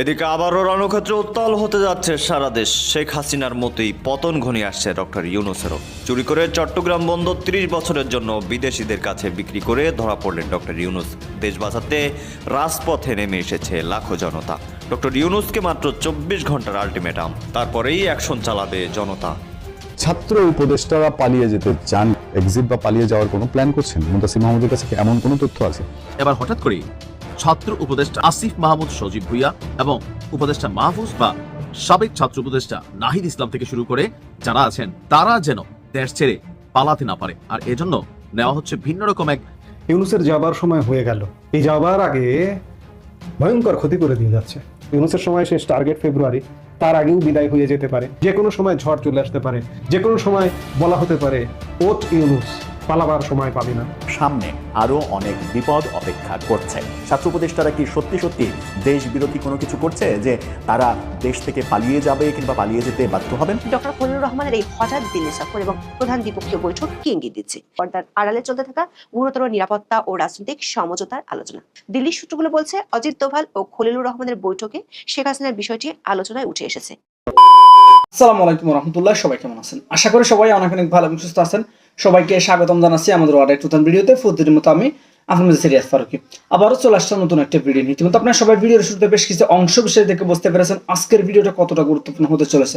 এদিকে আবারও রণক্ষেত্র উত্তাল হতে যাচ্ছে সারা দেশ। শেখ হাসিনার মতোই পতন ঘনিয়ে আসছে ডক্টর ইউনুসেরও। চুরি করে চট্টগ্রাম বন্দর ত্রিশ বছরের জন্য বিদেশিদের কাছে বিক্রি করে ধরা পড়লেন ডক্টর ইউনুস। দেশ বাঁচাতে রাজপথে নেমে এসেছে লাখো জনতা। ডক্টর ইউনুসকে মাত্র চব্বিশ ঘণ্টার আলটিমেটাম। তারপরেই অ্যাকশন চালাবে জনতা। ছাত্র উপদেষ্টারা পালিয়ে যেতে চান। এক্সিট বা পালিয়ে যাওয়ার কোনো প্ল্যান করছেন? মুদাসির মাহমুদের কাছে এমন কোনো তথ্য আছে? এবার হঠাৎ করেই ছাত্র উপদেষ্টা আসিফ মাহমুদ সজীব ভুইয়া এবং উপদেষ্টা মাহফুজ বা সাবেক ছাত্র উপদেষ্টা নাহিদ ইসলাম থেকে শুরু করে যারা আছেন, তারা যেন দেশ ছেড়ে পালাতে না পারে। আর এজন্য নেওয়া হচ্ছে ভিন্ন রকম এক ইউনুসের যাবার সময় হয়ে গেল। এই যাবার আগে ভয়ঙ্কর ক্ষতি করে দিয়ে যাচ্ছে। ইউনুসের সময় শেষ টার্গেট ফেব্রুয়ারি, তার আগেও বিদায় হয়ে যেতে পারে। যে কোনো সময় ঝড় চলে আসতে পারে। যে কোনো সময় বলা হতে পারে ওট ইউনুস। পালাবার সময় পাবি না। সামনে আরও অনেক বিপদ অপেক্ষা করছে। ছাত্র উপদেষ্টারা কি সত্যি সত্যি দেশ বিরোধী কোনো কিছু করছে? যে তারা দেশ থেকে পালিয়ে যাবে কিংবা পালিয়ে যেতে বাধ্য হবেন? ডক্টর খলিলুর রহমানের এই হঠাৎ দিল্লি সফর এবং প্রধান দ্বিপক্ষীয় বৈঠক কি ইঙ্গিত দিচ্ছে? পর্দার আড়ালে চলতে থাকা গুরুতর নিরাপত্তা ও রাজনৈতিক সমঝোতার আলোচনা। দিল্লির সূত্রগুলো বলছে অজিত দোভাল ও খলিলুর রহমানের বৈঠকে শেখ হাসিনার বিষয়টি আলোচনায় উঠে এসেছে। আসসালামু আলাইকুম রহমতুল্লাহ সবাই কেমন আছেন? আশা করি সবাই অনেক অনেক ভালো এবং সুস্থ আছেন। সবাইকে স্বাগতম জানাচ্ছি আমাদের আরেক নতুন ভিডিওতে। প্রতিদিনের মতো আমি আপনার মধ্যে সিরিয়াস ফারুকি। আবারও চলে আসছে নতুন একটা ভিডিও নিয়ে। ইতিমধ্যে আপনার সবাই ভিডিওর শুরুতে বেশ কিছু অংশ বিষয় দেখে বুঝতে পেরেছেন আজকের ভিডিওটা কতটা গুরুত্বপূর্ণ হতে চলেছে।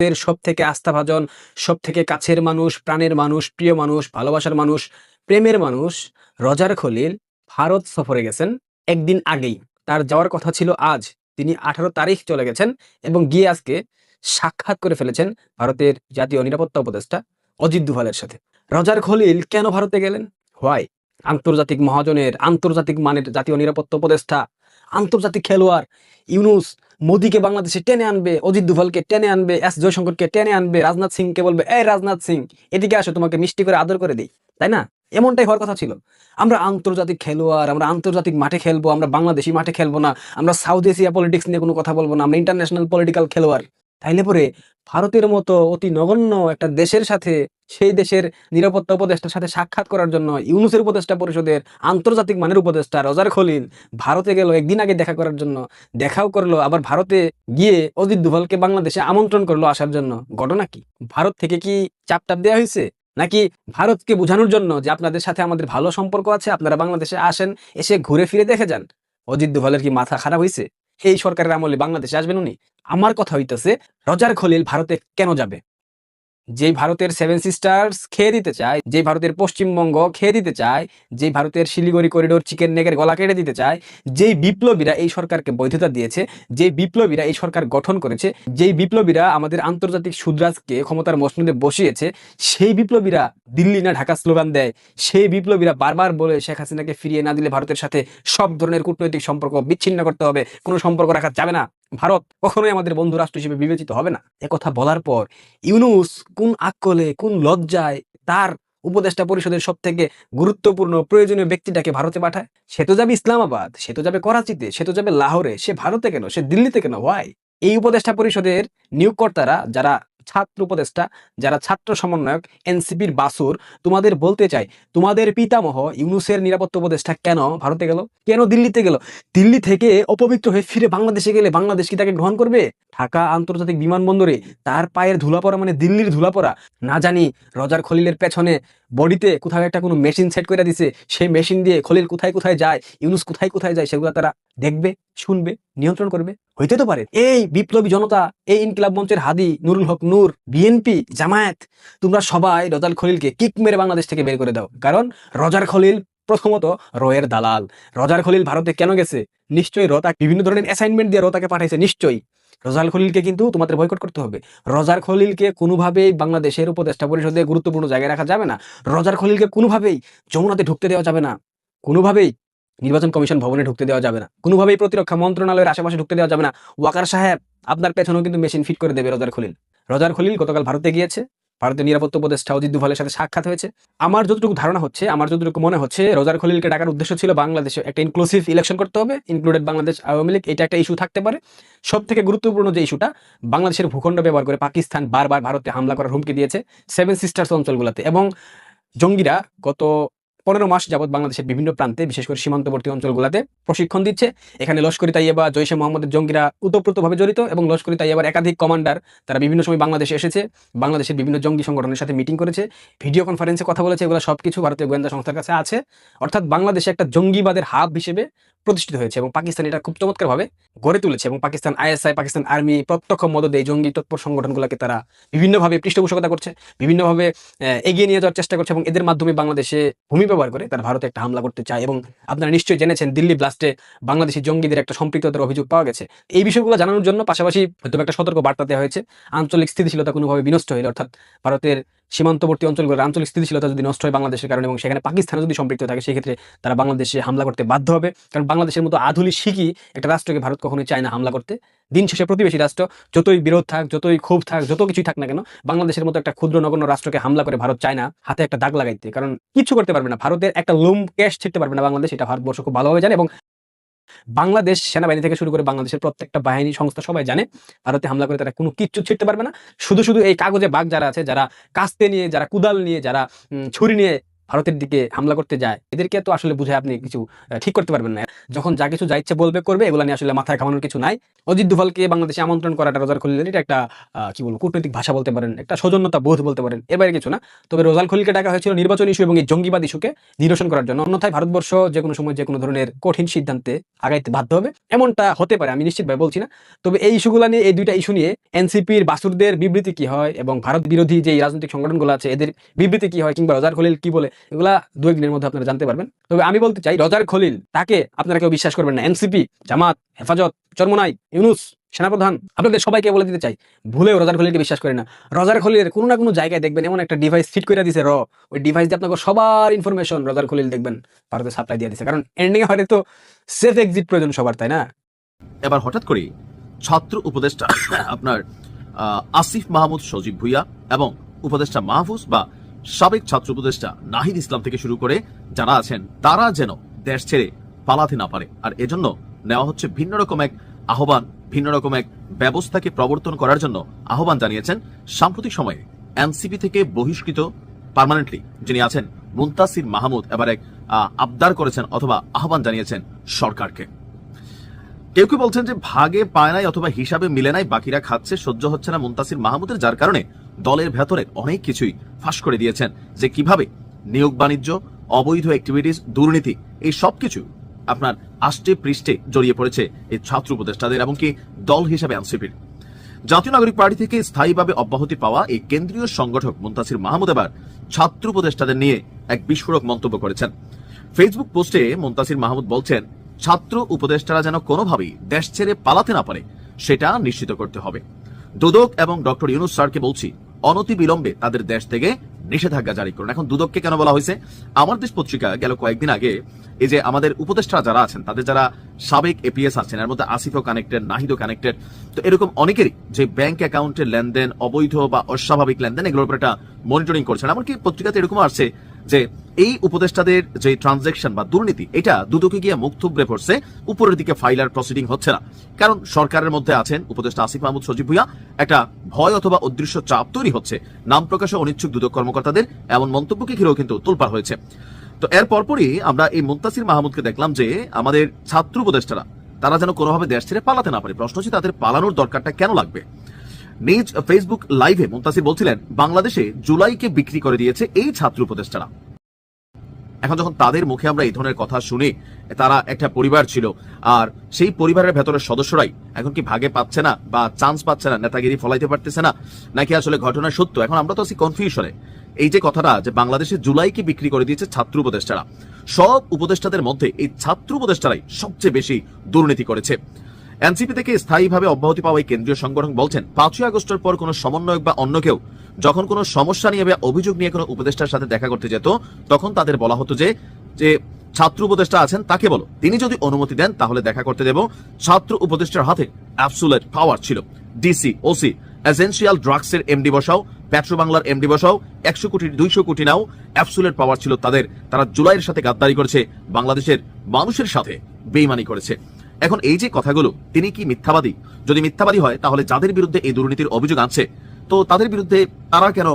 এর সব থেকে আস্থাভাজন সব থেকে কাছের মানুষ, প্রাণের মানুষ, প্রিয় মানুষ, ভালোবাসার মানুষ, প্রেমের মানুষ রজার খলিল ভারত সফরে গেছেন একদিন আগেই। তার যাওয়ার কথা ছিল আজ। তিনি আঠারো তারিখ চলে গেছেন এবং গিয়ে আজকে সাক্ষাৎ করে ফেলেছেন ভারতের জাতীয় নিরাপত্তা উপদেষ্টা অজিত দুভালের সাথে। রজার খলিল কেন ভারতে গেলেন? হোয়াই? আন্তর্জাতিক মহাজনের আন্তর্জাতিক মানের জাতীয় নিরাপত্তা উপদেষ্টা আন্তর্জাতিক খেলোয়াড় ইউনুস মোদীকে বাংলাদেশে টেনে আনবে, অজিত দুভালকে টেনে আনবে, এস জয়শঙ্করকে টেনে আনবে, রাজনাথ সিংকে বলবে, এই রাজনাথ সিং, এদিকে আসো, তোমাকে মিষ্টি করে আদর করে দিই। তাই না? এমনটাই হওয়ার কথা ছিল। আমরা আন্তর্জাতিক খেলোয়াড়, আমরা আন্তর্জাতিক মাঠে খেলব, আমরা বাংলাদেশি মাঠে খেলব না, আমরা সাউথ এশিয়া পলিটিক্স নিয়ে কোনো কথা বলব না, আমরা ইন্টারন্যাশনাল পলিটিক্যাল খেলোয়াড়। তাইলে পরে ভারতের মতো অতি নগণ্য একটা দেশের সাথে, সেই দেশের নিরাপত্তা উপদেষ্টার সাথে সাক্ষাৎ করার জন্য ইউনুসের উপদেষ্টা পরিষদের আন্তর্জাতিক মানের উপদেষ্টা রজার খলিল ভারতে গেল একদিন আগে দেখা করার জন্য। দেখাও করল, আবার ভারতে গিয়ে অজিত দুভালকে বাংলাদেশে আমন্ত্রণ করল আসার জন্য। ঘটনা কি? ভারত থেকে কি চাপ টাপ দেওয়া হয়েছে? নাকি ভারতকে বোঝানোর জন্য যে আপনাদের সাথে আমাদের ভালো সম্পর্ক আছে, আপনারা বাংলাদেশে আসেন, এসে ঘুরে ফিরে দেখে যান? অজিত দুভালের কি মাথা খারাপ হয়েছে? এই সরকারের আমলে বাংলাদেশে আসবেন উনি। আমার কথা হইতেছে রজার খলিল ভারতে কেন যাবে? যেই ভারতের সেভেন সিস্টার্স খেয়ে দিতে চায়, যেই ভারতের পশ্চিমবঙ্গ খেয়ে দিতে চায়, যেই ভারতের শিলিগুড়ি করিডোর চিকেন নেগের গলা কেটে দিতে চায়, যেই বিপ্লবীরা এই সরকারকে বৈধতা দিয়েছে, যেই বিপ্লবীরা এই সরকার গঠন করেছে, যেই বিপ্লবীরা আমাদের আন্তর্জাতিক সুদ্রাজকে ক্ষমতার মসনদে বসিয়েছে, সেই বিপ্লবীরা দিল্লি না ঢাকা স্লোগান দেয়, সেই বিপ্লবীরা বারবার বলে শেখ হাসিনাকে ফিরিয়ে না দিলে ভারতের সাথে সব ধরনের কূটনৈতিক সম্পর্ক বিচ্ছিন্ন করতে হবে, কোনো সম্পর্ক রাখা যাবে না। ভারত কখনোই আমাদের বন্ধু রাষ্ট্র হিসেবে বিবেচিত হবে না। একথা বলার পর ইউনুস কোন আকলে, কোন লজ্জায় তার উপদেষ্টা পরিষদের সব থেকে গুরুত্বপূর্ণ প্রয়োজনীয় ব্যক্তিটাকে ভারতে পাঠায়? সে তো যাবে ইসলামাবাদ, সে তো যাবে করাচিতে, সে তো যাবে লাহোরে, সে ভারতে কেন, সে দিল্লিতে কেন? হয় এই উপদেষ্টা পরিষদের নিয়োগকর্তারা, যারা ছাত্র উপদেষ্টা, যারা ছাত্র সমন্বয়ক এনসিপির বাসুর, তোমাদের বলতে চাই, তোমাদের পিতামহ ইউনুসের নিরাপত্তা উপদেষ্টা কেন ভারতে গেল? কেন দিল্লিতে গেল? দিল্লি থেকে অপবিত্র হয়ে ফিরে বাংলাদেশে গেলে বাংলাদেশ কি তাকে গ্রহণ করবে? ঢাকা আন্তর্জাতিক বিমানবন্দরে তার পায়ের ধুলা পড়া মানে দিল্লির ধুলা পড়া। না জানি রজার খলিলের পেছনে বডিতে কোথাও একটা কোনো মেশিন সেট করে দিছে, সেই মেশিন দিয়ে খলিল কোথায় কোথায় যায়, ইউনুস কোথায় কোথায় যায়, সেগুলো তারা দেখবে, শুনবে, নিয়ন্ত্রণ করবে, হইতে তো পারে। এই বিপ্লবী জনতা, এই ইনকিলাব মঞ্চের হাদি নুরুল হক নূর, বিএনপি, জামায়াত, তোমরা সবাই রজার খলিলকে কিক মেরে বাংলাদেশ থেকে বের করে দাও। কারণ রজার খলিল প্রথমত রয়ের দালাল। রজার খলিল ভারতে কেন গেছে? নিশ্চয়ই রতা বিভিন্ন ধরনের অ্যাসাইনমেন্ট দিয়ে রতাকে পাঠাইছে, নিশ্চয়ই। রজার খলিলকে কিন্তু তোমাদের বয়কট করতে হবে। রজার খলিলকে কোনোভাবেই বাংলাদেশের উপদেষ্টা পরিষদে গুরুত্বপূর্ণ জায়গায় রাখা যাবে না। রজার খলিলকে কোনোভাবেই যমুনাতে ঢুকতে দেওয়া যাবে না। কোনোভাবেই। নির্বাচন কমিশন ভবনে ঢুকতে দেওয়া যাবে না। কোনোভাবেই প্রতিরক্ষা মন্ত্রণালয়ের আশেপাশে ঢুকতে দেওয়া যাবে না। ওয়াকার সাহেব, আপনার পেছনেও কিন্তু মেশিন ফিট করে দেবে রোজার খলিল। রোজার খলিল গতকাল ভারতে গিয়েছে। ভারতের নিরাপত্তা উপদেষ্টা অজিত দুভালের সাথে সাক্ষাৎ হয়েছে। আমার যতটুকু ধারণা হচ্ছে, আমার যতটুকু মনে হচ্ছে, রোজার খলিলকে ডাকার উদ্দেশ্য ছিল বাংলাদেশে একটা ইনক্লুসিভ ইলেকশন করতে হবে ইনক্লুডেড বাংলাদেশ আওয়ামী লীগ, এটা একটা ইস্যু থাকতে পারে। সব থেকে গুরুত্বপূর্ণ যে ইস্যুটা বাংলাদেশের ভূখণ্ড ব্যবহার করে পাকিস্তান বারবার ভারতে হামলা করার হুমকি দিয়েছে সেভেন সিস্টার্স অঞ্চলগুলোতে। এবং জঙ্গিরা গত পনেরো মাস যাবৎ বাংলাদেশের বিভিন্ন প্রান্তে, বিশেষ করে সীমান্তবর্তী অঞ্চলগুলোতে প্রশিক্ষণ দিচ্ছে। এখানে লস্করি তাইয়াবা জৈশে মোহাম্মদের জঙ্গিরা উতপ্রোতভাবে জড়িত এবং লস্করি তাইয়াবার একাধিক কমান্ডার তারা বিভিন্ন সময় বাংলাদেশে এসেছে। বাংলাদেশের বিভিন্ন জঙ্গি সংগঠনের সাথে মিটিং করেছে, ভিডিও কনফারেন্সে কথা বলেছে, এগুলো সব কিছু ভারতীয় গোয়েন্দা সংস্থার কাছে আছে। অর্থাৎ বাংলাদেশে একটা জঙ্গিবাদের হাব হিসেবে প্রতিষ্ঠিত হয়েছে এবং পাকিস্তান এটা খুব চমৎকারভাবে গড়ে তুলেছে এবং পাকিস্তান আইএসআই, পাকিস্তান আর্মি প্রত্যক্ষ মদদে এই জঙ্গি তৎপর সংগঠনগুলোকে তারা বিভিন্নভাবে পৃষ্ঠপোষকতা করছে, বিভিন্নভাবে এগিয়ে নিয়ে যাওয়ার চেষ্টা করছে এবং এদের মাধ্যমে বাংলাদেশে ভূমি ব্যবহার করে তারা ভারতে একটা হামলা করতে চায় এবং আপনারা নিশ্চয়ই জেনেছেন দিল্লি ব্লাস্টে বাংলাদেশি জঙ্গিদের একটা সম্পৃক্ততার অভিযোগ পাওয়া গেছে। এই বিষয়গুলো জানানোর জন্য পাশাপাশি হয়তো একটা সতর্ক বার্তা দেওয়া হয়েছে। আঞ্চলিক স্থিতিশীলতা কোনোভাবে বিনষ্ট হলে অর্থাৎ ভারতের সীমান্তবর্তী অঞ্চলগুলোর আঞ্চলিক স্থিতিশীলতা যদি নষ্ট হয় বাংলাদেশের কারণে এবং সেখানে পাকিস্তানে যদি সম্পৃক্ত থাকে, সেক্ষেত্রে তারা বাংলাদেশে হামলা করতে বাধ্য হবে। কারণ বাংলাদেশের মতো আধুনিক শিখি একটা রাষ্ট্রকে ভারত কখনোই চায় না হামলা করতে। দিন শেষে প্রতিবেশী রাষ্ট্র, যতই বিরোধ থাক, যতই ক্ষোভ থাক, যত কিছুই থাক না কেন, বাংলাদেশের মতো একটা ক্ষুদ্র নগণ্য রাষ্ট্রকে হামলা করে ভারত চায় না, হাতে একটা দাগ লাগাইতে। কারণ কিচ্ছু করতে পারবে না। ভারতের একটা লোম ক্যাশ ছিটতে পারবে না বাংলাদেশ। এটা ভারতবর্ষ খুব ভালোভাবে জানে এবং বাংলাদেশ সেনাবাহিনী থেকে শুরু করে বাংলাদেশের প্রত্যেকটা বাহিনী সংস্থা সবাই জানে, ভারতে হামলা করে তারা কোনো কিচ্ছু ছিটতে পারবে না। শুধু শুধু এই কাগজে বাঘ যারা আছে, যারা কাস্তে নিয়ে, যারা কুদাল নিয়ে, যারা ছুরি নিয়ে ভারতের দিকে হামলা করতে যায়, এদেরকে তো আসলে বুঝে আপনি কিছু ঠিক করতে পারবেন না। যখন যা কিছু, যা ইচ্ছে বলবে, করবে, এগুলো নিয়ে আসলে মাথায় খাওয়ানোর কিছু নাই। অজিত দুভালকে বাংলাদেশে আমন্ত্রণ করাটা রোজার খলিলের এটা একটা কি বলব, কূটনৈতিক ভাষা বলতে পারেন, একটা সৌজন্যতা বোধ বলতে পারেন। এর বাইরে কিছু না। তবে রোজাল খলিলকে ডাকা হয়েছিল নির্বাচন ইস্যু এবং এই জঙ্গিবাদ ইস্যুকে নিরসন করার জন্য। অন্যথায় ভারতবর্ষ যে কোনো সময় যে কোনো ধরনের কঠিন সিদ্ধান্তে আগাইতে বাধ্য হবে। এমনটা হতে পারে, আমি নিশ্চিতভাবে বলছি না। তবে এই ইস্যুগুলো নিয়ে, এই দুইটা ইস্যু নিয়ে এনসিপির বাসুরদের বিবৃতি কি হয় এবং ভারত বিরোধী যে রাজনৈতিক সংগঠনগুলো আছে, এদের বিবৃতি কি হয় কিংবা রজার খলিল কি বলে এগুলা দু একদিনের মধ্যে আপনারা জানতে পারবেন। তবে আমি বলতে চাই, রজার খলিল, তাকে আপনারা কেউ বিশ্বাস করবেন না। এনসিপি, জামাত, হেফাজত, চরমনাই, ইউনুস, সেনাপ্রধান, আপনাদের সবাইকে বলে দিতে চাই, ভুলেও রজার খলিলকে বিশ্বাস করে না। রজার খলিলের কোনো না কোনো জায়গায় দেখবেন, এমন একটা ডিভাইস ফিট করে দিছে, র। ওই ডিভাইস দিয়ে আপনাকে সবার ইনফরমেশন রজার খলিল দেখবেন ভারতে সাপ্লাই দিয়ে দিছে। কারণ এন্ডিং হয়তো তো সেফ এক্সিট প্রয়োজন সবার, তাই না? এবার হঠাৎ করে ছাত্র উপদেষ্টা, আপনার আসিফ মাহমুদ সজীব ভুইয়া এবং উপদেষ্টা মাহফুজ বা সাবেক ছাত্র উপদেষ্টা নাহিদ ইসলাম থেকে শুরু করে যারা আছেন, তারা যেন দেশ ছেড়ে পালাতে না পারে। আর এজন্য নেওয়া হচ্ছে ভিন্ন রকম এক আহ্বান, ভিন্ন রকম এক ব্যবস্থাকে প্রবর্তন করার জন্য আহ্বান জানিয়েছেন সাম্প্রতিক সময়ে এনসিপি থেকে বহিষ্কৃত পার্মানেন্টলি যিনি আছেন মুন্তাসির মাহমুদ, এবার এক আবদার করেছেন অথবা আহ্বান জানিয়েছেন সরকারকে। কেউ কেউ বলছেন যে ভাগে পায় নাই অথবা হিসাবে মিলে নাই, বাকিরা খাচ্ছে, সহ্য হচ্ছে না মুন্তাসির মাহমুদের, যার কারণে দলের ভেতরে অনেক কিছুই ফাঁস করে দিয়েছেন যে কীভাবে নিয়োগ বাণিজ্য, অবৈধ অ্যাক্টিভিটিস দুর্নীতি, এই সবকিছু আপনার আষ্টে পৃষ্ঠে জড়িয়ে পড়েছে এই ছাত্র উপদেষ্টাদের এমনকি দল হিসাবে এনসিপির। জাতীয় নাগরিক পার্টি থেকে স্থায়ীভাবে অব্যাহতি পাওয়া এই কেন্দ্রীয় সংগঠক মুন্তাসির মাহমুদ এবার ছাত্র উপদেষ্টাদের নিয়ে এক বিস্ফোরক মন্তব্য করেছেন। ফেসবুক পোস্টে মুন্তাসির মাহমুদ বলছেন, ছাত্র উপদেষ্টারা যেন কোনোভাবেই দেশ ছেড়ে পালাতে না পারে, সেটা নিশ্চিত করতে হবে। দুদক এবং ডক্টর ইউনুস স্যারকে বলছি অনতি বিলম্বে তাদের দেশ থেকে নিষেধাজ্ঞা জারি করুন। এখন দুদককে কেন বলা হয়েছে? আমার দেশ পত্রিকা গেল কয়েকদিন আগে এই যে আমাদের উপদেষ্টা যারা আছেন, তাদের যারা সাবেক এপিএস আছেন, এর মধ্যে আসিফও কানেক্টেড নাহিদও কানেক্টেড তো এরকম অনেকেরই যে ব্যাংক অ্যাকাউন্টের লেনদেন, অবৈধ বা অস্বাভাবিক লেনদেন, এগুলোর উপর একটা মনিটরিং করছেন। এমনকি পত্রিকাতে এরকম আসছে যে এই উপদেষ্টাদের যে ট্রানজেকশন বা দুর্নীতি, এটা দুদকে গিয়ে মুখ থুবড়ে পড়ছে, উপরের দিকে ফাইলার প্রসিডিং হচ্ছে না। কারণ সরকারের মধ্যে আছেন উপদেষ্টা আসিফ মাহমুদ সজীব ভুইয়া। একটা ভয় অথবা অদৃশ্য চাপ তৈরি হচ্ছে নাম প্রকাশে অনিচ্ছুক দুদক কর্মকর্তাদের, এমন মন্তব্যকে ঘিরেও কিন্তু তোলপাড় হয়েছে। তো এর পরপরই আমরা এই মুন্তাসির মাহমুদকে দেখলাম যে আমাদের ছাত্র উপদেষ্টারা, তারা যেন কোনোভাবে দেশ ছেড়ে পালাতে না পারে। প্রশ্ন হচ্ছে তাদের পালানোর দরকারটা কেন লাগবে? নিজ ফেসবুক লাইভে মুন্তাসির বলছিলেন, বাংলাদেশে জুলাইকে বিক্রি করে দিয়েছে এই ছাত্র উপদেষ্টারা। এখন যখন তাদের মুখে আমরা এই ধরনের কথা শুনি, তারা একটা পরিবার ছিল, আর সেই পরিবারের ভেতরের সদস্যরাই এখন কি ভাগে পাচ্ছে না বা চান্স পাচ্ছে না, নেতাগিরি ফলাইতে পারতেছে না, নাকি আসলে ঘটনা সত্য? এখন আমরা তো আছি কনফিউশনে এই যে কথাটা যে বাংলাদেশে জুলাইকে বিক্রি করে দিয়েছে ছাত্র উপদেষ্টারা, সব উপদেষ্টাদের মধ্যে এই ছাত্র উপদেষ্টারাই সবচেয়ে বেশি দুর্নীতি করেছে। এনসিপি থেকে স্থায়ীভাবে অব্যাহতি পাওয়া এই কেন্দ্রীয় সংগঠন বলছেন, পাঁচই আগস্টের পর কোনো সমন্বয়ক বা অন্য কেউ যখন কোনো সমস্যা নিয়ে বা অভিযোগ নিয়ে কোনো উপদেষ্টার সাথে দেখা করতে যেত, তখন তাদের বলা হতো যে যে ছাত্র উপদেষ্টা আছেন তাকে বলো। তিনি যদি অনুমতি দেন, তাহলে দেখা করতে দেব। ছাত্র উপদেষ্টার হাতে অ্যাবসুলেট পাওয়ার ছিল। ডিসি ওসি এসেনশিয়াল ড্রাগস এর এমডি বসাও পেট্রো বাংলার এমডি বসাও, একশো কোটি, দুইশো কোটি নাও অ্যাবসুলেট পাওয়ার ছিল তাদের। তারা জুলাইয়ের সাথে গাদ্দারি করেছে, বাংলাদেশের মানুষের সাথে বেইমানি করেছে। এখন এই যে কথাগুলো, তিনি কি মিথ্যাবাদী? যদি মিথ্যাবাদী হয়, তাহলে যাদের বিরুদ্ধে এই দুর্নীতির অভিযোগ আছে তো তাদের বিরুদ্ধে তারা কেন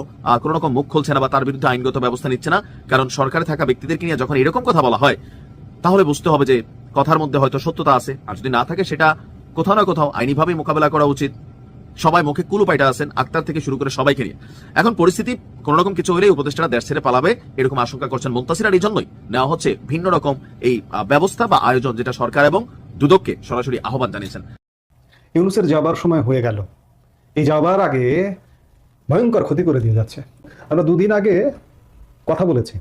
কোনো রকম মুখ খুলছে না বা তার বিরুদ্ধে আইনগত ব্যবস্থা নিচ্ছে না? কারণ সরকারে থাকা ব্যক্তিদেরকে নিয়ে যখন এরকম কথা বলা হয়, তাহলে বুঝতে হবে যে কথার মধ্যে হয়তো সত্যতা আছে। আর যদি না থাকে, সেটা কোথাও না কোথাও আইনিভাবে মোকাবেলা করা উচিত। সবাই মুখে কুলু পাইটা আছেন, আক্তার থেকে শুরু করে সবাইকে নিয়ে। এখন পরিস্থিতি কোন রকম কিছু হলেই উপদেষ্টারা দেশ ছেড়ে পালাবে, এরকম আশঙ্কা করছেন মুন্তাসিরার এই জন্যই নেওয়া হচ্ছে ভিন্ন রকম এই ব্যবস্থা বা আয়োজন, যেটা সরকার এবং দুদককে সরাসরি আহ্বান জানিয়েছেন। ইউনুসের যাবার সময় হয়ে গেল। এই যাবার আগে ভয়ঙ্কর ক্ষতি করে দিয়ে যাচ্ছে। আমরা দুদিন আগে কথা বলেছি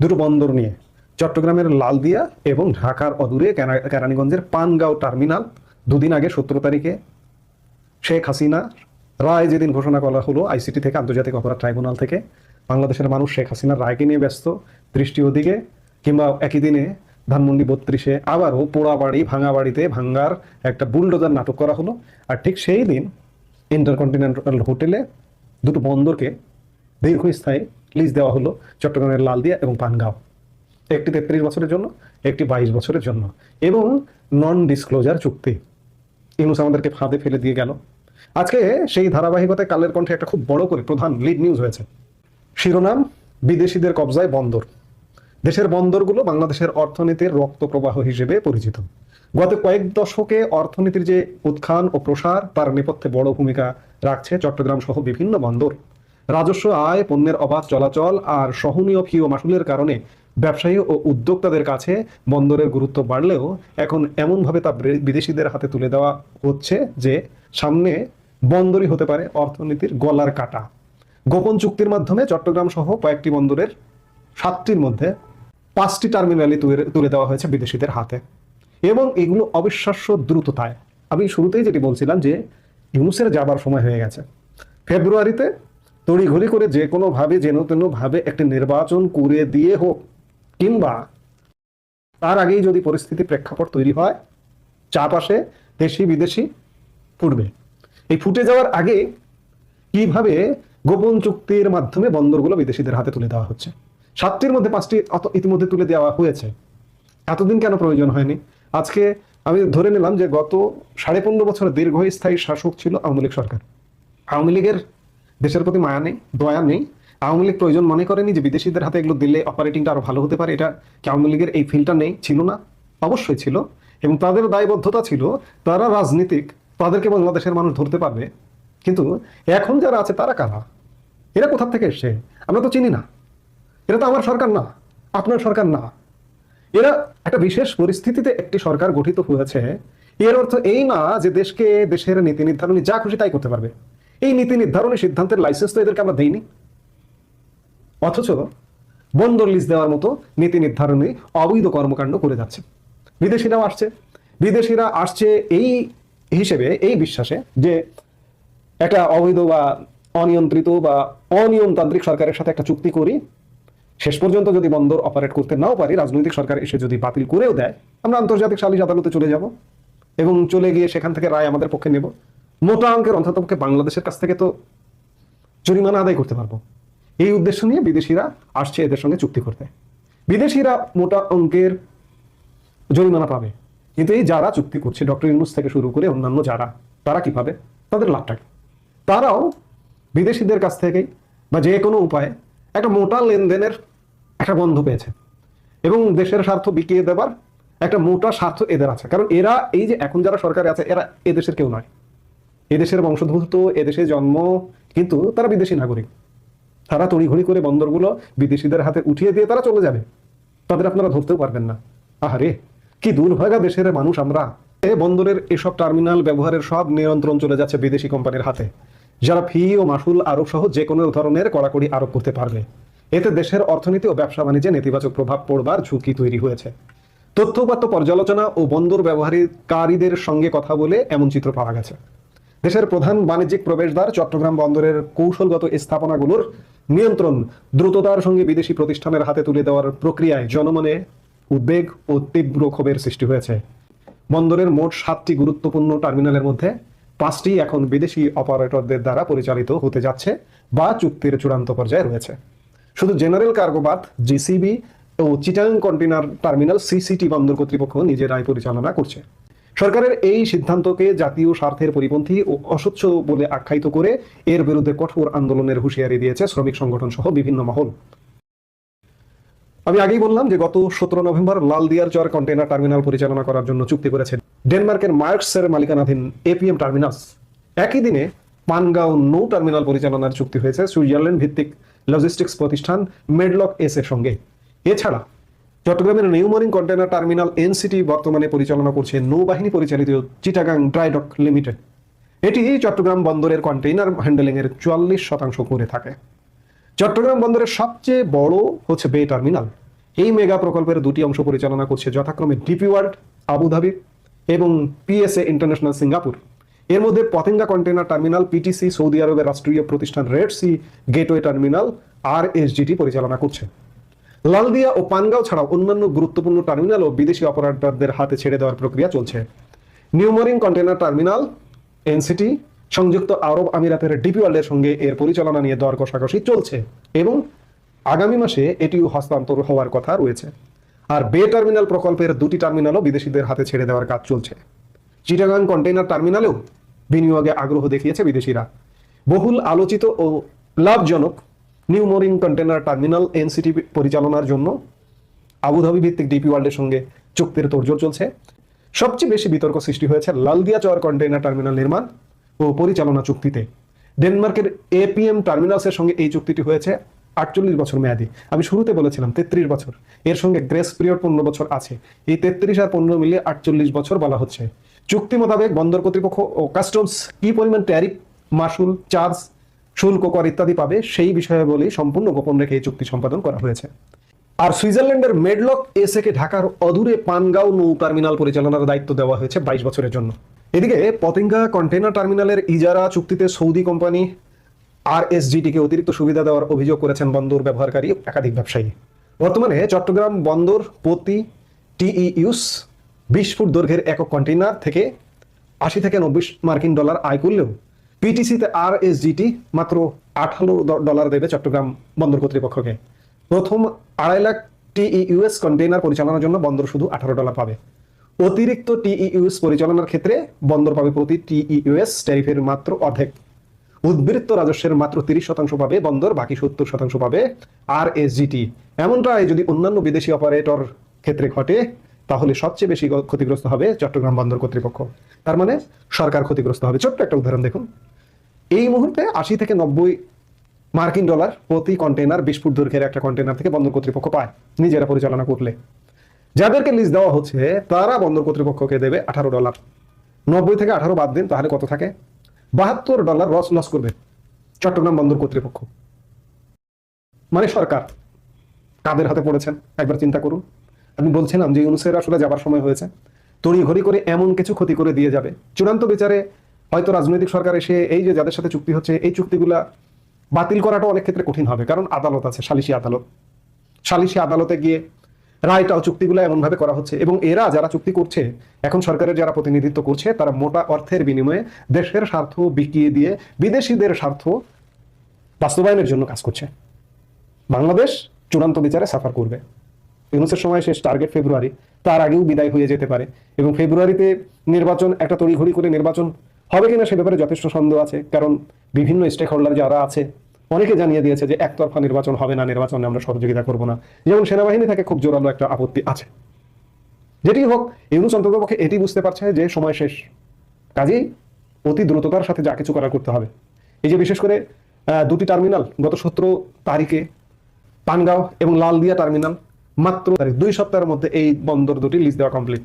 দুটো বন্দর নিয়ে, চট্টগ্রামের লালদিয়া এবং ঢাকার অদূরে কেরানীগঞ্জের পানগাঁও টার্মিনাল। দুদিন আগে সতেরো তারিখে শেখ হাসিনা রায় যেদিন ঘোষণা করা হলো আইসিটি থেকে, আন্তর্জাতিক অপরাধ ট্রাইব্যুনাল থেকে, বাংলাদেশের মানুষ শেখ হাসিনার রায়কে নিয়ে ব্যস্ত, দৃষ্টি ওদিকে, কিংবা একই দিনে ধানমন্ডি বত্রিশে আবারও পোড়া বাড়ি ভাঙা বাড়িতে ভাঙ্গার একটা বুলডোজার নাটক করা হলো। আর ঠিক সেই দিন ইন্টারকন্টিনেন্টাল হোটেলে দুটো বন্দরকে দীর্ঘস্থায়ী লিজ দেওয়া হলো চট্টগ্রামের লালদিয়া এবং পানগাঁও। একটি তেত্রিশ বছরের জন্য, একটি বাইশ বছরের জন্য। এবং নন ডিসক্লোজার চুক্তি। ইউনুস আমাদেরকে ফাঁদে ফেলে দিয়ে গেল। আজকে সেই ধারাবাহিকতায় কালের কণ্ঠে একটা খুব বড় করে প্রধান লিড নিউজ হয়েছে। শিরোনাম, বিদেশিদের কবজায় বন্দর। দেশের বন্দরগুলো বাংলাদেশের অর্থনীতির রক্ত প্রবাহ হিসেবে পরিচিত। গত কয়েক দশকে অর্থনীতির যে উত্থান ও প্রসার, তার নেপথ্যে বড় ভূমিকা রাখছে চট্টগ্রাম সহ বিভিন্ন বন্দর। রাজস্ব আয়, পণ্যের অবাধ চলাচল আর সহনীয় ফি ও মাসুলের কারণে ব্যবসায়ী ও উদ্যোক্তাদের কাছে বন্দরের গুরুত্ব বাড়লেও এখন এমনভাবে তা বিদেশিদের হাতে তুলে দেওয়া হচ্ছে যে সামনে বন্দরই হতে পারে অর্থনীতির গলার কাটা। গোপন চুক্তির মাধ্যমে চট্টগ্রাম সহ কয়েকটি বন্দরের সাতটির মধ্যে পাঁচটি টার্মিনালি তুলে দেওয়া হয়েছে বিদেশিদের হাতে। এবং এগুলো অবিশ্বাস্য দ্রুততায়। আমি শুরুতেই যেটি বলছিলাম যে, ইউনুসের যাবার সময় হয়ে গেছে। ফেব্রুয়ারিতে তড়িঘড়ি করে যে কোনোভাবে যেন তেনভাবে একটি নির্বাচন করে দিয়ে হোক, কিংবা তার আগেই যদি পরিস্থিতি প্রেক্ষাপট তৈরি হয় আসে দেশি বিদেশি ফুটবে। এই ফুটে যাওয়ার আগে কীভাবে গোপন চুক্তির মাধ্যমে বন্দরগুলো বিদেশিদের হাতে তুলে দেওয়া হচ্ছে? সাতটির মধ্যে পাঁচটি ইতিমধ্যে তুলে দেওয়া হয়েছে। এতদিন কেন প্রয়োজন হয়নি? আজকে আমি ধরে নিলাম যে গত সাড়ে পনেরো বছর দীর্ঘস্থায়ী শাসক ছিল আওয়ামী লীগ সরকার। আওয়ামী লীগের দেশের প্রতি মায়া নেই, দয়া নেই। আওয়ামী লীগ প্রয়োজন মনে করেনি যে বিদেশিদের হাতে এগুলো দিলে অপারেটিংটা আরও ভালো হতে পারে। এটা কি আওয়ামী লীগের এই ফিলটা নেই? ছিল না। অবশ্যই ছিল। এবং তাদের দায়বদ্ধতা ছিল, তারা রাজনীতিক, তাদেরকে বাংলাদেশের মানুষ ধরতে পারবে। কিন্তু এখন যারা আছে তারা কারা? এরা কোথা থেকে এসছে? আমরা তো চিনি না। এরা তো আমার সরকার না, আপনার সরকার না। এরা একটা বিশেষ পরিস্থিতিতে একটি সরকার গঠিত হয়েছে। এর অর্থ এই না যে দেশকে, দেশের নীতি নির্ধারণী যা খুশি তাই করতে পারবে। এই নীতি নির্ধারণী সিদ্ধান্তের লাইসেন্স তো এদেরকে আমরা দেইনি। অথচ বন্দর লিজ দেওয়ার মতো নীতি নির্ধারণী অবৈধ কর্মকাণ্ড করে যাচ্ছে। বিদেশিরাও আসছে। বিদেশিরা আসছে এই হিসেবে, এই বিশ্বাসে যে একটা অবৈধ বা অনিয়ন্ত্রিত বা অনিয়মতান্ত্রিক সরকারের সাথে একটা চুক্তি করি শেষ পর্যন্ত যদি বন্দর অপারেট করতে নাও পারি, রাজনৈতিক সরকার এসে যদি বাতিল করেও দেয়, আমরা আন্তর্জাতিক সালিশ আদালতে চলে যাব এবং চলে গিয়ে সেখান থেকে রায় আমাদের পক্ষে নেব। মোটা অঙ্কের অন্ততপক্ষে বাংলাদেশের কাছ থেকে তো জরিমানা আদায় করতে পারব। এই উদ্দেশ্য নিয়ে বিদেশিরা আসছে এদের সঙ্গে চুক্তি করতে। বিদেশিরা মোটা অঙ্কের জরিমানা পাবে। কিন্তু এই যারা চুক্তি করছে, ডক্টর ইউনুস থেকে শুরু করে অন্যান্য যারা, তারা কি পাবে? তাদের লাভটা তারাও বিদেশিদের কাছ থেকেই বা যে কোনো উপায়ে একটা মোটা লেনদেনের একটা গন্ধ পেয়েছে। এবং দেশের স্বার্থ বিকিয়ে দেবার একটা মোটা স্বার্থ এদের আছে। কারণ এরা এই যে এখন যারা সরকারে আছে, এরা এদেশের কেউ নয়। এদেশের বংশোদ্ভূত এদেশে জন্ম, কিন্তু তারা বিদেশি নাগরিক। তারা তড়িঘড়ি করে বন্দরগুলো বিদেশিদের হাতে উঠিয়ে দিয়ে তারা চলে যাবে। তাদের আপনারা ধরতেও পারবেন না। আহারে, কি দুর্ভাগা দেশের মানুষ আমরা। এ বন্দরের এসব টার্মিনাল ব্যবহারের সব নিয়ন্ত্রণ চলে যাচ্ছে বিদেশি কোম্পানির হাতে, যারা ফি ও মাসুল আরোপ সহ যে কোনো ধরনের কড়াকড়ি আরোপ করতে পারবে। এতে দেশের অর্থনীতি ও ব্যবসা বাণিজ্যে নেতিবাচক প্রভাব পড়বার ঝুঁকি তৈরি হয়েছে। তথ্যপাত্য পর্যালোচনা ও বন্দর ব্যবহারকারীদের সঙ্গে কথা বলে এমন চিত্র পাওয়া গেছে। দেশের প্রধান বাণিজ্যিক প্রবেশদ্বার চট্টগ্রাম বন্দরের কৌশলগত স্থাপনাগুলোর নিয়ন্ত্রণ দ্রুততার সঙ্গে বিদেশি প্রতিষ্ঠানের হাতে তুলে দেওয়ার প্রক্রিয়ায় জনমনে উদ্বেগ ও তীব্র ক্ষোভের সৃষ্টি হয়েছে। বন্দরের মোট সাতটি গুরুত্বপূর্ণ টার্মিনালের মধ্যে পাঁচটি এখন বিদেশি অপারেটরদের দ্বারা পরিচালিত হতে যাচ্ছে বা চুক্তির চূড়ান্ত পর্যায়ে রয়েছে। শুধু জেনারেল কার্গোবাদ জিসিবি ও চিটাং কন্টেনার টার্মিনাল সিসিটি বন্দর কর্তৃপক্ষ নিজেরাই পরিচালনা করছে। সরকারের এই সিদ্ধান্তকে জাতীয় স্বার্থের পরিপন্থী ও অস্বচ্ছ বলে আখ্যায়িত করে এর বিরুদ্ধে কঠোর আন্দোলনের হুঁশিয়ারি দিয়েছে শ্রমিক সংগঠন সহ বিভিন্ন মহল। আমি আগেই বললাম যে গত সতেরো নভেম্বর লালদিয়ার চর কন্টেনার টার্মিনাল পরিচালনা করার জন্য চুক্তি করেছে ডেনমার্কের মার্কসের মালিকানাধীন এপিএম টার্মিনাস। একই দিনে পানগাঁও নৌ টার্মিনাল পরিচালনার চুক্তি হয়েছে, সুইজারল্যান্ড ভিত্তিক লজিস্টিক্স প্রতিষ্ঠান মেডলক এস এর সঙ্গে। এছাড়া, চট্টগ্রামের নিউমরিং কন্টেনার টার্মিনাল এনসিটি বর্তমানে পরিচালনা করছে নৌবাহিনী পরিচালিত চিটাগাং ড্রাইডক লিমিটেড এটি চট্টগ্রাম বন্দরের কন্টেইনার হ্যান্ডেলিং এর চুয়াল্লিশ শতাংশ করে থাকে। চট্টগ্রাম বন্দরের সবচেয়ে বড় হচ্ছে বে টার্মিনাল এই মেগা প্রকল্পের দুটি অংশ পরিচালনা করছে যথাক্রমে ডিপি ওয়ার্ল্ড আবুধাবি এবং পিএসএ ইন্টারন্যাশনাল সিঙ্গাপুর এর মধ্যে Patenga container terminal, PTC, Saudi আরবের রাষ্ট্রীয় প্রতিষ্ঠান রেড সি গেটওয়ে টার্মিনাল আর এসজিটি পরিচালনা করছে। লালদিয়া ও পানগাঁও ছাড়াও অন্যান্য গুরুত্বপূর্ণ টার্মিনাল ও বিদেশি অপারেটরদের হাতে ছেড়ে দেওয়ার প্রক্রিয়া চলছে। নিউমরিং কন্টেনার টার্মিনাল এনসিটি সংযুক্ত আরব আমিরাতের ডিপি ওয়ার্ল্ডের সঙ্গে এর পরিচালনা নিয়ে দর কষাকষি চলছে এবং আগামী মাসে এটিও হস্তান্তর হওয়ার কথা রয়েছে। আর বে টার্মিনাল প্রকল্পের দুটি টার্মিনালও বিদেশিদের হাতে ছেড়ে দেওয়ার কাজ চলছে। চিটাগাং কন্টেইনার টার্মিনালেও বিনিয়োগে আগ্রহ দেখিয়েছে বিদেশিরা। বহুল আলোচিত ও লাভজনক নিউমোরিং কন্টেনার টার্মিনাল এনসিটি পরিচালনার জন্য আবুধাবি ভিত্তিক ডিপি ওয়ার্ল্ডের সঙ্গে চুক্তির তোড়জোড় চলছে। সবচেয়ে বেশি বিতর্ক সৃষ্টি হয়েছে লালদিয়া চর কন্টেইনার টার্মিনাল নির্মাণ ও পরিচালনা চুক্তিতে। ডেনমার্কের এপিএম টার্মিনালসের সঙ্গে এই চুক্তিটি হয়েছে আটচল্লিশ বছর মেয়াদি। আমি শুরুতে বলেছিলাম তেত্রিশ বছর। এর সঙ্গে গ্রেস পিরিয়ড পনেরো বছর আছে। এই তেত্রিশ আর পনেরো মিলিয়ে আটচল্লিশ বছর বলা হচ্ছে। চুক্তি মোতাবেক বন্দর কর্তৃপক্ষ ও কাস্টমস কি পরিমাণ ট্যারিফ মাসুল চার্জ, শুল্ক, কর ইত্যাদি পাবে সেই বিষয়ে বলেই সম্পূর্ণ গোপন রেখে এই চুক্তি সম্পাদন করা হয়েছে। আর সুইজারল্যান্ডের মেডলক এসএকে ঢাকার অদূরে পানগাঁও নৌ টার্মিনাল পরিচালনার দায়িত্ব দেওয়া হয়েছে বাইশ বছরের জন্য। এদিকে পতেঙ্গা কন্টেনার টার্মিনালের ইজারা চুক্তিতে সৌদি কোম্পানি আর এসজিটিকে অতিরিক্ত সুবিধা দেওয়ার অভিযোগ করেছেন বন্দর ব্যবহারকারী একাধিক ব্যবসায়ী। বর্তমানে চট্টগ্রাম বন্দর প্রতি টিইউস বিশ ফুট দৈর্ঘ্যের একক কন্টেইনার থেকে আশি থেকে নব্বই মার্কিন ডলার আয় করলেও পিটিসিতে আর এসজিটি মাত্র আঠারো ডলার দেবে চট্টগ্রাম বন্দর কর্তৃপক্ষকে। প্রথম আড়াই লাখ টিইউএস কন্টেইনার পরিচালনার জন্য বন্দর শুধু আঠারো ডলার পাবে। অতিরিক্ত টিইউএস পরিচালনার ক্ষেত্রে বন্দর পাবে প্রতি টিইউএস ট্যারিফের মাত্র অর্ধেক। উদ্বৃত্ত রাজস্বের মাত্র তিরিশ শতাংশ পাবে বন্দর, বাকি সত্তর শতাংশ পাবে আর এস এসজিটি এমনটাই যদি অন্যান্য বিদেশি অপারেটর ক্ষেত্রে ঘটে তাহলে সবচেয়ে বেশি ক্ষতিগ্রস্ত হবে চট্টগ্রাম বন্দর কর্তৃপক্ষ। তার মানে সরকার ক্ষতিগ্রস্ত হবে। ছোট্ট একটা উদাহরণ দেখুন। এই মুহূর্তে আশি থেকে নব্বই মার্কিন ডলার প্রতি কন্টেনার বিশ ফুট দৈর্ঘ্যের একটা কন্টেনার থেকে বন্দর কর্তৃপক্ষ পায়, নিজেরা পরিচালনা করলে। যাদেরকে লিজ দেওয়া হচ্ছে, তারা বন্দর কর্তৃপক্ষকে দেবে আঠারো ডলার। নব্বই থেকে আঠারো বাদ দিন, তাহলে কত থাকে? বাহাত্তর ডলার রস লস করবে চট্টগ্রাম বন্দর কর্তৃপক্ষ। মানে সরকার, কাদের হাতে পড়েছেন? একবার চিন্তা করুন। আমি বলছিলাম যে ইউনুসের আসলে যাবার সময় হয়েছে। তড়ি ঘড়ি করে এমন কিছু ক্ষতি করে দিয়ে যাবে। চূড়ান্ত বিচারে হয়তো রাজনৈতিক সরকার এসে এই যে যাদের সাথে চুক্তি হচ্ছে, এই চুক্তিগুলা বাতিল করাটা অনেক ক্ষেত্রে কঠিন হবে, কারণ আদালত আছে, সালিশি আদালত। সালিশি আদালতে গিয়ে রায়টাও চুক্তিগুলো এমনভাবে করা হচ্ছে এবং এরা যারা চুক্তি করছে, এখন সরকারের যারা প্রতিনিধিত্ব করছে, তারা মোটা অর্থের বিনিময়ে দেশের স্বার্থ বিকিয়ে দিয়ে বিদেশিদের স্বার্থ বাস্তবায়নের জন্য কাজ করছে। বাংলাদেশ চূড়ান্ত বিচারে সাফার করবে। ইউনুসের সময় শেষ টার্গেট ফেব্রুয়ারি তার আগেও বিদায় হয়ে যেতে পারে। এবং ফেব্রুয়ারিতে নির্বাচন, একটা তড়িঘড়ি করে নির্বাচন হবে কিনা সে ব্যাপারে যথেষ্ট সন্দেহ আছে। কারণ বিভিন্ন স্টেক হোল্ডার যারা আছে, অনেকে জানিয়ে দিয়েছে যে একতরফা নির্বাচন হবে না, নির্বাচনে আমরা সহযোগিতা করব না। যেমন সেনাবাহিনী থেকে খুব জোরালো একটা আপত্তি আছে। যেটি হোক, ইউনুস অন্ততপক্ষে এটি বুঝতে পারছে যে সময় শেষ। কাজেই অতি দ্রুততার সাথে যা কিছু করার করতে হবে। এই যে বিশেষ করে দুটি টার্মিনাল গত সতেরো তারিখে পানগাঁও এবং লালদিয়া টার্মিনাল মাত্র দুই সপ্তাহের মধ্যে এই বন্দর দুটি লিজ দেওয়া কমপ্লিট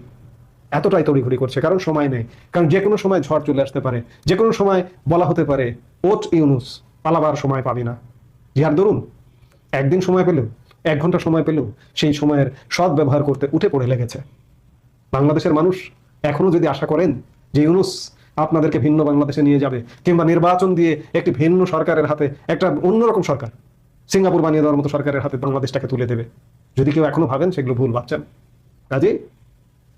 এতটাই তড়িঘড়ি করছে, কারণ সময় নেই। কারণ যে কোনো সময় ঝড় চলে আসতে পারে, যে কোনো সময় বলা হতে পারে ওট ইউনুস, পালাবার সময় পাবি না। জিহার ধরুন, একদিন সময় পেলেও, এক ঘণ্টা সময় পেলেও সেই সময়ের সৎ ব্যবহার করতে উঠে পড়ে লেগেছে। বাংলাদেশের মানুষ এখনও যদি আশা করেন যে ইউনুস আপনাদেরকে ভিন্ন বাংলাদেশে নিয়ে যাবে, কিংবা নির্বাচন দিয়ে একটি ভিন্ন সরকারের হাতে, একটা অন্যরকম সরকার, সিঙ্গাপুর বানিয়ে দেওয়ার মতো সরকারের হাতে বাংলাদেশটাকে তুলে দেবে যদি কেউ এখনও ভাবেন সেগুলো ভুল ভাবছেন। কাজে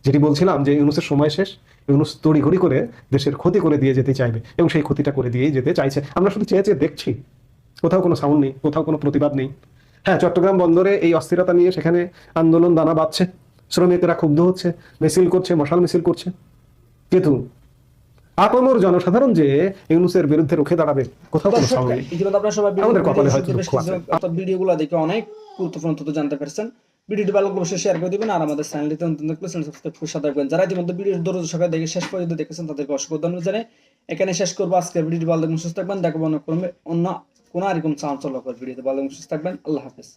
যেটি বলছিলাম যে ইউনুসের সময় শেষ ইউনুস তড়িঘড়ি করে দেশের ক্ষতি করে দিয়ে যেতে চাইবে এবং সেই ক্ষতিটা করে দিয়েই যেতে চাইছে। আমরা শুধু চেয়ে চেয়ে দেখছি কোথাও কোনো সাউন্ড নেই কোথাও কোনো প্রতিবাদ নেই। হ্যাঁ চট্টগ্রাম বন্দরে এই অস্থিরতা নিয়ে সেখানে আন্দোলন দানা বাঁধছে শ্রমিকেরা ক্ষুব্ধ হচ্ছে মিছিল করছে মশাল মিছিল করছে। কিন্তু আপমর জনসাধারণ যে ইউনুসের বিরুদ্ধে রুখে দাঁড়াবে কোথাও কোনো সাউন্ড নেই। আপনারা আমাদের কপালে হয়তো ভিডিওগুলো দেখে অনেক গুরুত্বপূর্ণ তথ্য জানতে পারছেন। ভিডিওটি ভালো অবশ্যই শেয়ার করে দেবেন আর আমাদের চ্যানেলটিতে নতুন দেখলে চ্যানেল সাবস্ক্রাইব করে সাথে রাখবেন যারা ইতিমধ্যে ভিডিওর দরজ সকালে দেখে শেষ পর্যন্ত দেখেছেন, তাদেরকে অসংখ্য ধন্যবাদ জানাই। এখানে শেষ করব। আজকে ভিডিওটি ভালো লাগলে সুস্থ থাকবেন। দেখব অন্য কোনো অন্য কোনো আর কোনো চাঞ্চল্যকর ভিডিওতে। ভালো লাগলে সুস্থ থাকবেন। আল্লাহ হাফেজ।